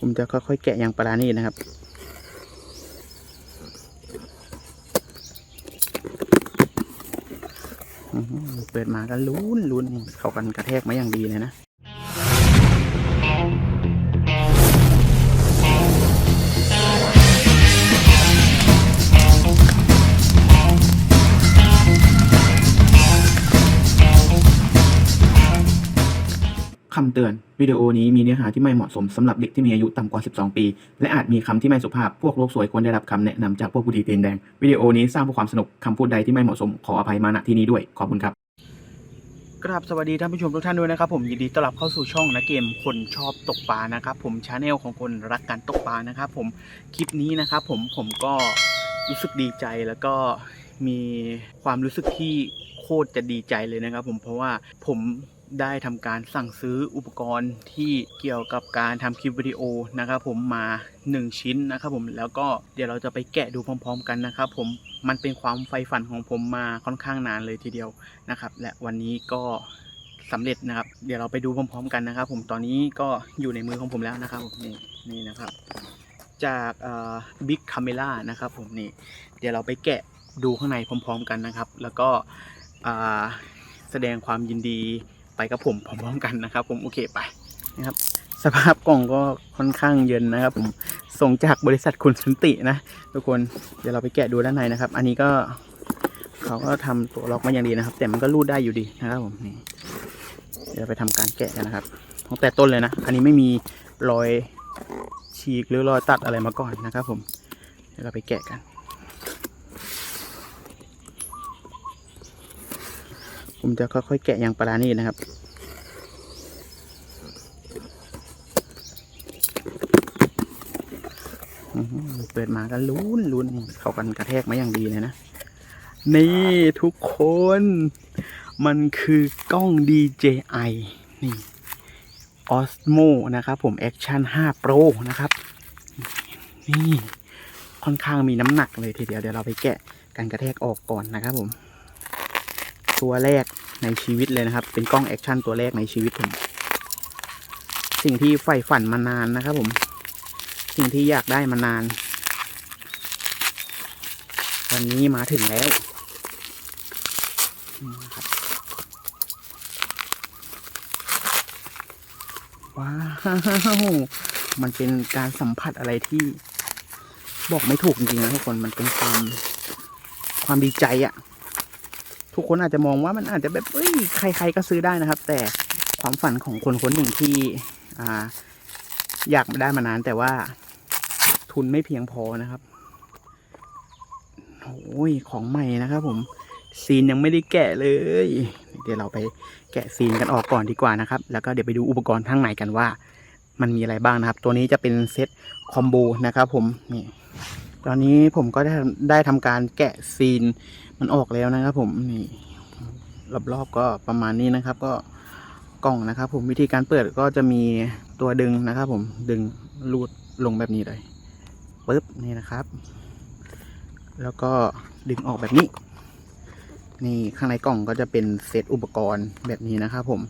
ผมจะค่อยๆแกะอย่างปลานี่นะครับเปิดมาก็ลุ้นลุ้นเข้ากันกระแทกมาอย่างดีเลยนะำเตือน วิดีโอนี้มีเนื้อหาที่ไม่เหมาะสมสำหรับเด็กที่มีอายุต่ำกว่า 12 ปี และอาจมีคำที่ไม่สุภาพ พวกโลกสวยควรได้รับคำแนะนำจากพวกผู้ดีเตียนแดง วิดีโอนี้สร้างเพื่อความสนุกคำพูดใดที่ไม่เหมาะสมขออภัยมาณที่นี้ด้วย ขอบคุณครับ กราบสวัสดีท่านผู้ชมทุกท่านด้วยนะครับ ผมยินดีต้อนรับเข้าสู่ช่องนะเกมคนชอบตกปลานะครับผมชาแนลของคนรักการตกปลานะครับผมคลิปนี้นะครับผมผมก็รู้สึกดีใจแล้วก็มีความรู้สึกที่โคตรจะดีใจเลยนะครับ ผมเพราะว่าผม ได้ทำการสั่งซื้ออุปกรณ์ที่เกี่ยวกับการทำคลิปวิดีโอนะครับผมมา 1 ชิ้นนะครับผมแล้วก็เดี๋ยวเราจะไปแกะดูพร้อม ๆ กันนะครับผมมันเป็นความใฝ่ฝันของผมมาค่อนข้างนานเลยทีเดียวนะครับและวันนี้ก็สำเร็จนะครับ เดี๋ยวเราไปดูพร้อม ๆ กันนะครับ ผมตอนนี้ก็อยู่ในมือของผมแล้วนะครับผมนี่นี่นะครับ จากบิ๊กคาเมล่านะครับผมนี่เดี๋ยวเราไปแกะดูข้างในพร้อม ๆ กันนะครับ แล้วก็แสดงความยินดี ไปกับผมพร้อมๆกันนะครับ ผมโอเคไปนะครับ สภาพกล่องก็ค่อนข้างเย็นนะครับ ผมส่งจากบริษัทคุณสันตินะทุกคนเดี๋ยวเราไปแกะดูด้านในนะครับ อันนี้ก็เขาก็ทำตัวล็อกมาอย่างดีนะครับ แต่มันก็รูดได้อยู่ดีนะครับผมนี่เดี๋ยวไปทำการแกะกันนะครับตั้งแต่ต้นเลยนะ อันนี้ไม่มีรอยฉีกหรือรอยตัดอะไรมาก่อนนะครับ ผมเดี๋ยวเราไปแกะกัน ผมจะค่อยๆแกะยางปราณีตนะครับ เปิดมาก็ลุ้นลุ้นเข้ากันกระแทกมาอย่างดีเลยนะ นี่ทุกคน มันคือกล้อง DJI นี่ Osmo นะครับผม Action 5 Pro นะครับ นี่ ค่อนข้างมีน้ำหนักเลยทีเดียว เดี๋ยวเราไปแกะกันกระแทกออกก่อนนะครับผม ตัวแรกในชีวิตเลยนะครับ เป็นกล้องแอคชั่นตัวแรกในชีวิตผม สิ่งที่ใฝ่ฝันมานานนะครับผม สิ่งที่อยากได้มานาน วันนี้มาถึงแล้วว้าวมันเป็นการสัมผัสอะไรที่บอกไม่ถูกจริงๆนะทุกคนมันเป็นความความดีใจอะ ทุกคนอาจจะมองว่ามันอาจจะแบบเอ้ยใคร ๆก็ซื้อได้นะครับ แต่ความฝันของคนคนหนึ่งที่อ่าอยากได้มานานแต่ว่าทุนไม่เพียงพอนะครับโอ้ยของใหม่นะครับผมซีนยังไม่ได้แกะเลย เดี๋ยวเราไปแกะซีนกันออกก่อนดีกว่านะครับ แล้วก็เดี๋ยวไปดูอุปกรณ์ข้างในกันว่า มันมีอะไรบ้างนะครับ ตัวนี้จะเป็นเซตคอมโบนะครับ ผมนี่ ตอนนี้ผมก็ได้ได้ทำการแกะซีนมันออกแล้วนะครับ ผมนี่รอบๆก็ประมาณนี้นะครับ ก็กล่องนะครับ ผมวิธีการเปิดก็จะมีตัวดึงนะครับ ผมดึงรูดลงแบบนี้เลยปึ๊บนี่นะครับ แล้วก็ดึงออกแบบนี้ นี่ข้างในกล่องก็จะเป็นเซตอุปกรณ์แบบนี้นะครับ ผม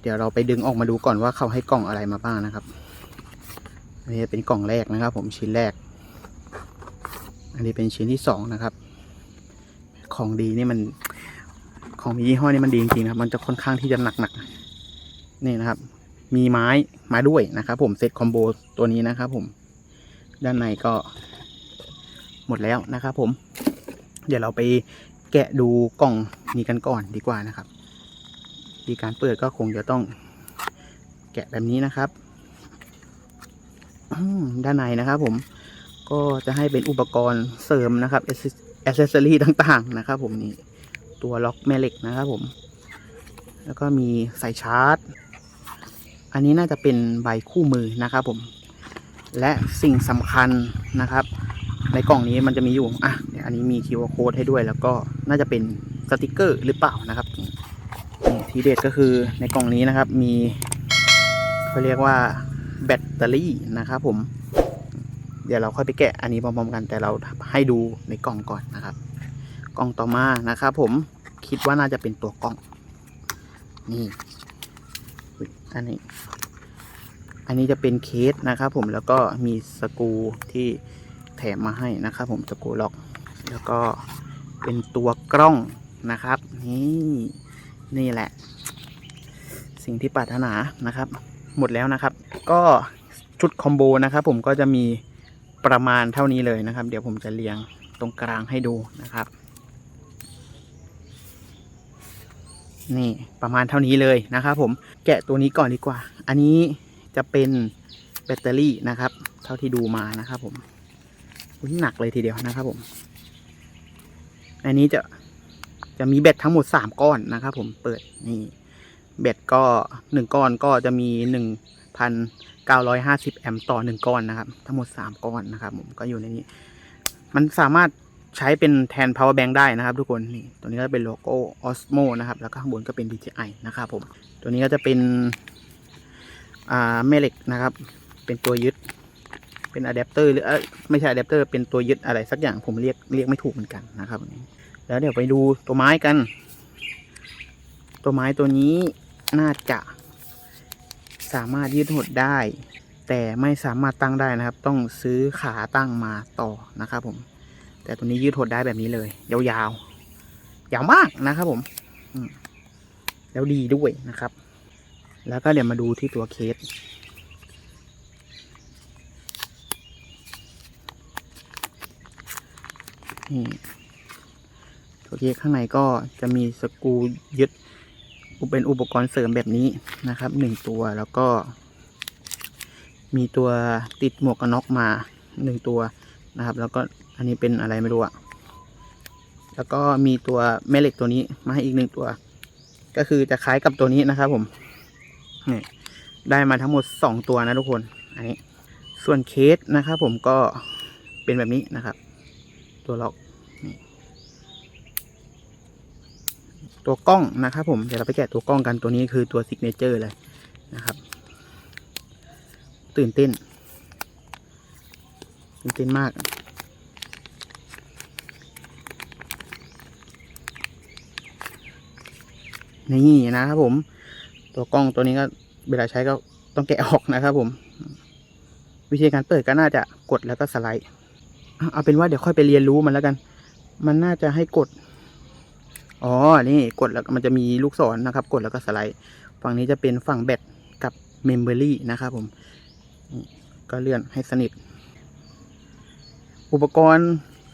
เดี๋ยวเราไปดึงออกมาดูก่อนว่าเขาให้กล่องอะไรมาบ้างนะครับนนี้เป็นกล่องแรกนะครับ ผมชิ้นแรก อันนี้เป็นชิ้นที่สองนะครับ ของดีนี่มันของมียี่ห้อนี่มันดีจริงๆนะครับมันจะค่อนข้างที่จะหนักๆน,นี่นะครับ มีไม้มาด้วยนะครับ ผมเซตคอมโบตัวนี้นะครับผมด้านในก็หมดแล้วนะครับ ผม เดี๋ยวเราไปแกะดูกล่องนี้กันก่อนดีกว่านะครับดีการเปิดก็คงจะต้องแกะแบบนี้นะครับด้านในนะครับผม ก็จะให้เป็นอุปกรณ์เสริมนะครับอ c เซสซอรี่ต่างๆ นะครับ ผมนี่ตัวล็อกแม่เหล็กนะครับผม แล้วก็มีสายชาร์จ อันนี้น่าจะเป็นใบคู่มือนะครับผม และสิ่งสำคัญนะครับ ในกล่องนี้มันจะมีอยู่อะเดี๋ยอันนี้มี QR code ให้ด้วย แล้วก็น่าจะเป็นสติกเกอร์หรือเปล่านะครับนี่ทีเด็ดก็คือในกล่องนี้นะครับมีเขาเรียกว่าแบตเตอรี่นะครับผม เดี๋ยวเราค่อยไปแกะอันนี้พร้อมๆกัน แต่เราให้ดูในกล่องก่อนนะครับ กล่องต่อมานะครับผมคิดว่าน่าจะเป็นตัวกล่อง นี่อันนี้ อันนี้จะเป็นเคสนะครับผมแล้วก็มีสกูที่แถมมาให้นะครับผมสกูล็อก แล้วก็เป็นตัวกล้องนะครับ นี่นี่แหละ สิ่งที่ปรารถนานะครับ หมดแล้วนะครับ ก็ชุดคอมโบนะครับผมก็จะมี ประมาณเท่านี้เลยนะครับ เดี๋ยวผมจะเรียงตรงกลางให้ดูนะครับ นี่ประมาณเท่านี้เลยนะครับ ผมแกะตัวนี้ก่อนดีกว่า อันนี้จะเป็นแบตเตอรี่นะครับ เท่าที่ดูมานะครับผมอุ๊ยหนักเลยทีเดียวนะครับผม อันนี้จะจะมีแบตทั้งหมดสามก้อนนะครับ ผมเปิดนี่แบตก็หนึ่งก้อนก็จะมีหนึ่ง พันเก้าร้อยห้าสิบแอมป์ต่อหนึ่งก้อนนะครับ ทั้งหมดสามก้อนนะครับผมก็อยู่ในนี้ มันสามารถใช้เป็นแทน power bank ได้นะครับ ทุกคนนี่ตัวนี้ก็เป็นโลโก้ Osmo นะครับ แล้วก็ข้างบนก็เป็น DJI นะครับผม ตัวนี้ก็จะเป็นอ่าแม่เหล็กนะครับ เป็นตัวยึดเป็นอะแดปเตอร์หรือไม่ใช่อะแดปเตอร์เป็นตัวยึดอะไรสักอย่างผมเรียกเรียกไม่ถูกเหมือนกันนะครับแล้วเดี๋ยวไปดูตัวไม้กัน ตัวไม้ตัวนี้น่าจะ สามารถยืดหดได้ แต่ไม่สามารถตั้งได้นะครับ ต้องซื้อขาตั้งมาต่อนะครับผม แต่ตัวนี้ยืดหดได้แบบนี้เลย ยาวๆยาวมากนะครับผมแล้วดีด้วยนะครับ แล้วก็เดี๋ยวมาดูที่ตัวเคสนี่ตัวเคสข้างในก็จะมีสกูยึด เป็นอุปกรณ์เสริมแบบนี้นะครับหนึ่งตัวแล้วก็ มีตัวติดหมวกกันน็อกมาหนึ่งตัวนะครับ แล้วก็อันนี้เป็นอะไรไม่รู้อะแล้วก็มีตัวแม่เหล็กตัวนี้มาให้อีกหนึ่งตัว ก็คือจะคล้ายกับตัวนี้นะครับผมนี่ได้มาทั้งหมดสองตัวนะทุกคน อันนี้ ส่วนเคสนะครับผมก็เป็นแบบนี้นะครับ ตัวล็อก ตัวกล้องนะครับผมเดี๋ยวเราไปแกะตัวกล้องกันตัวนี้คือตัวซิกเนเจอร์เลยนะครับ ตื่นเต้น ตื่นเต้นมาก นี่นะครับผม ตัวกล้องตัวนี้ก็เวลาใช้ก็ต้องแกะออกนะครับผม วิธีการเปิดก็น่าจะกดแล้วก็สไลด์ เอาเอาเป็นว่าเดี๋ยวค่อยไปเรียนรู้มันแล้วกัน มันน่าจะให้กด อ๋อ นี่กดแล้วมันจะมีลูกศรนะครับ กดแล้วก็สไลด์ ฝั่งนี้จะเป็นฝั่งแบตกับเมมเบอรี่นะครับผม ก็เลื่อนให้สนิท อุปกรณ์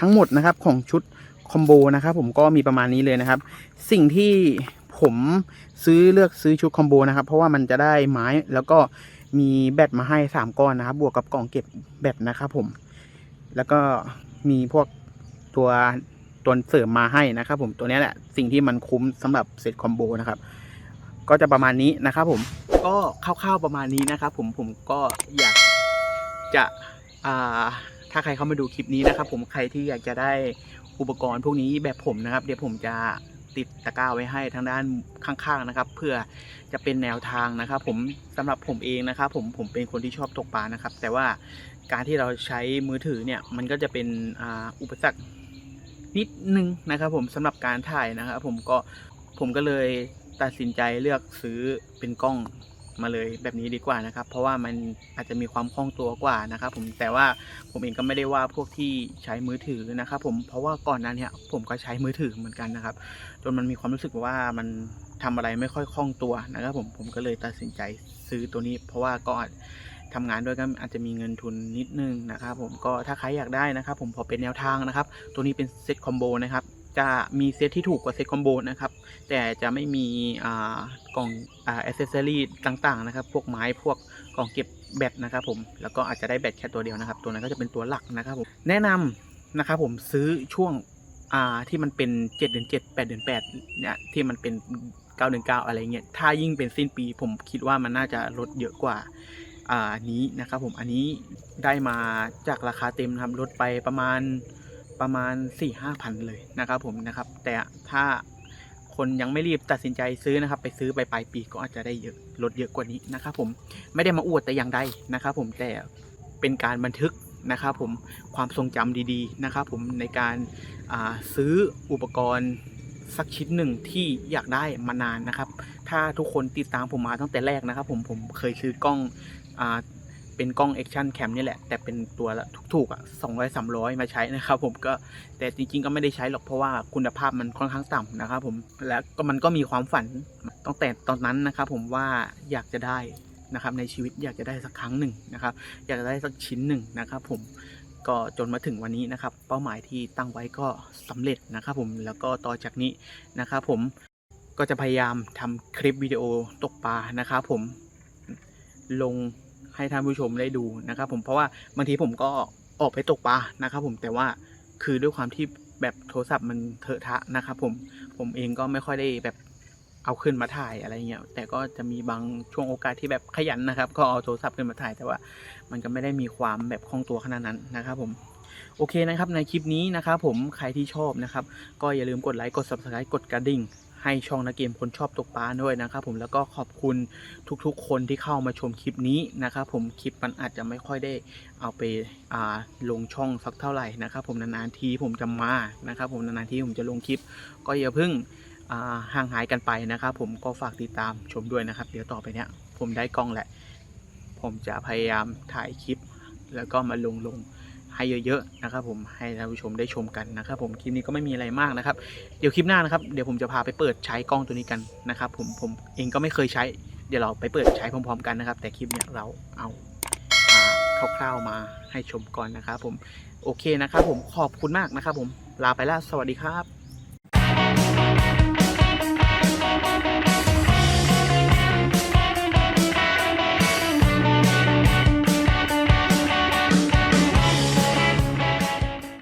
ทั้งหมดนะครับของชุดคอมโบนะครับผมก็มีประมาณนี้เลยนะครับ สิ่งที่ผมซื้อเลือกซื้อชุดคอมโบนะครับ เพราะว่ามันจะได้ไม้แล้วก็มีแบตมาให้สามก้อนนะครับ บวกกับกล่องเก็บแบตนะครับผม แล้วก็มีพวกตัว ตัวเสริมมาให้นะครับ ผมตัวนี้แหละสิ่งที่มันคุ้มสำหรับเซตคอมโบนะครับก็จะประมาณนี้นะครับ ผมก็คร่าวๆประมาณนี้นะครับ ผมผมก็อยากจะอ่าถ้าใครเข้ามาดูคลิปนี้นะครับ ผมใครที่อยากจะได้อุปกรณ์พวกนี้แบบผมนะครับ เดี๋ยวผมจะติดตะกร้าไว้ให้ทางด้านข้างๆนะครับ เพื่อจะเป็นแนวทางนะครับ ผมสำหรับผมเองนะครับ ผมผมเป็นคนที่ชอบตกปลานะครับ แต่ว่าการที่เราใช้มือถือเนี่ยมันก็จะเป็นอุปสรรค นิดนึงนะครับผมสำหรับการถ่ายนะครับผมก็ผมก็เลยตัดสินใจเลือกซื้อเป็นกล้องมาเลยแบบนี้ดีกว่านะครับ เพราะว่ามันอาจจะมีความคล่องตัวกว่านะครับผมแต่ว่าผมเองก็ไม่ได้ว่าพวกที่ใช้มือถือนะครับผมเพราะว่าก่อนหนั้นเนี่ยผมก็ใช้มือถือเหมือนกันนะครับ จนมันมีความรู้สึกว่ามันทำอะไรไม่ค่อยคล่องตัวนะครับผมผมก็เลยตัดสินใจซื้อตัวนี้ เพราะว่าก็ อาจทำงานด้วยก็อาจจะมีเงินทุนนิดนึงนะครับผมก็ถ้าใครอยากได้นะครับ ผมพอเป็นแนวทางนะครับ ตัวนี้เป็นเซตคอมโบนะครับจะมีเซตที่ถูกกว่าเซตคอมโบนะครับ แต่จะไม่มีอ่ากล่องอ่าอเซสซอรี่ต่างๆนะครับ พวกไม้พวกกล่องเก็บแบตนะครับผม แล้วก็อาจจะได้แบตแค่ตัวเดียวนะครับ ตัวนั้นก็จะเป็นตัวหลักนะครับผม แนะนำนะครับผมซื้อช่วงอ่าที่มันเป็นเจ็ดเดือนเจ็ดแปดเดือนแปดเนี่ยที่มันเป็นเก้าเดือนเก้าอะไรเงี้ย ถ้ายิ่งเป็นสิ้นปีผมคิดว่ามันน่าจะลดเยอะกว่า อ่านี้นะครับผมอันนี้ได้มาจากราคาเต็มนะครับลดไปประมาณประมาณสี่ห้าพันเลยนะครับผมนะครับ แต่ถ้าคนยังไม่รีบตัดสินใจซื้อนะครับ ไปซื้อไปปลายปีก็อาจจะได้เยอะลดเยอะกว่านี้นะครับผมไม่ได้มาอวดแต่อย่างใดนะครับผมแต่เป็นการบันทึกนะครับผมความทรงจำดีๆนะครับผมในการาซื้ออุปกรณ์ สักชิ้นหนึ่งที่อยากได้มานานนะครับ ถ้าทุกคนติดตามผมมาตั้งแต่แรกนะครับ ผมผมเคยซื้อกล้องอ่าเป็นกล้อง Action Cam นี่แหละ แต่เป็นตัวละถูกๆอะสองร้อยสามร้อยมาใช้นะครับ ผมก็แต่จริงๆก็ไม่ได้ใช้หรอกเพราะว่าคุณภาพมันค่อนข้างต่ำนะครับ ผมแล้วก็มันก็มีความฝันตั้งแต่ตอนนั้นนะครับ ผมว่าอยากจะได้นะครับในชีวิตอยากจะได้สักครั้งหนึ่งนะครับ อยากจะได้สักชิ้นหนึ่งนะครับ ผม ก็จนมาถึงวันนี้นะครับ เป้าหมายที่ตั้งไว้ก็สำเร็จนะครับผมแล้วก็ต่อจากนี้นะครับผมก็จะพยายามทำคลิปวิดีโอตกปลานะครับผมลงให้ท่านผู้ชมได้ดูนะครับผมเพราะว่าบางทีผมก็ออกไปตกปลานะครับผมแต่ว่าคือด้วยความที่แบบโทรศัพท์มันเถอะทะนะครับผมผมเองก็ไม่ค่อยได้แบบ เอาขึ้นมาถ่ายอะไรเงี้ยแต่ก็จะมีบางช่วงโอกาสที่แบบขยันนะครับ ก็เอาโทรศัพท์ขึ้นมาถ่ายแต่ว่ามันก็ไม่ได้มีความแบบคล่องตัวขนาดนั้นนะครับผมโอเคนะครับในคลิปนี้นะครับผมใครที่ชอบนะครับ ก็อย่าลืมกดไลค์กด subscribe กดกระดิ่ง ให้ช่องนักเกมคนชอบตกปลาด้วยนะครับผมแล้วก็ขอบคุณทุกๆ คนที่เข้ามาชมคลิปนี้นะครับผมคลิปมันอาจจะไม่ค่อยได้เอาไปาลงช่องสักเท่าไหร่นะครับผมนานๆทีผมจะมานะครับผมนานๆทีผมจะลงคลิป ก็อย่าเพิ่ง ห่างหายกันไปนะครับ ผมก็ฝากติดตามชมด้วยนะครับ เดี๋ยวต่อไปเนี้ยผมได้กล้องแหละ ผมจะพยายามถ่ายคลิป แล้วก็มาลงลงให้เยอะๆนะครับ ผมให้ท่านผู้ชมได้ชมกันนะครับ ผมคลิปนี้ก็ไม่มีอะไรมากนะครับ เดี๋ยวคลิปหน้านะครับเดี๋ยวผมจะพาไปเปิดใช้กล้องตัวนี้กันนะครับ ผมผมเองก็ไม่เคยใช้ เดี๋ยวเราไปเปิดใช้พร้อม ๆ กันนะครับ แต่คลิปเนี้ยเราเอาอ่าคร่าวๆมาให้ชมก่อนนะครับ ผมโอเคนะครับ ผมขอบคุณมากนะครับ ผมลาไปแล้วสวัสดีครับ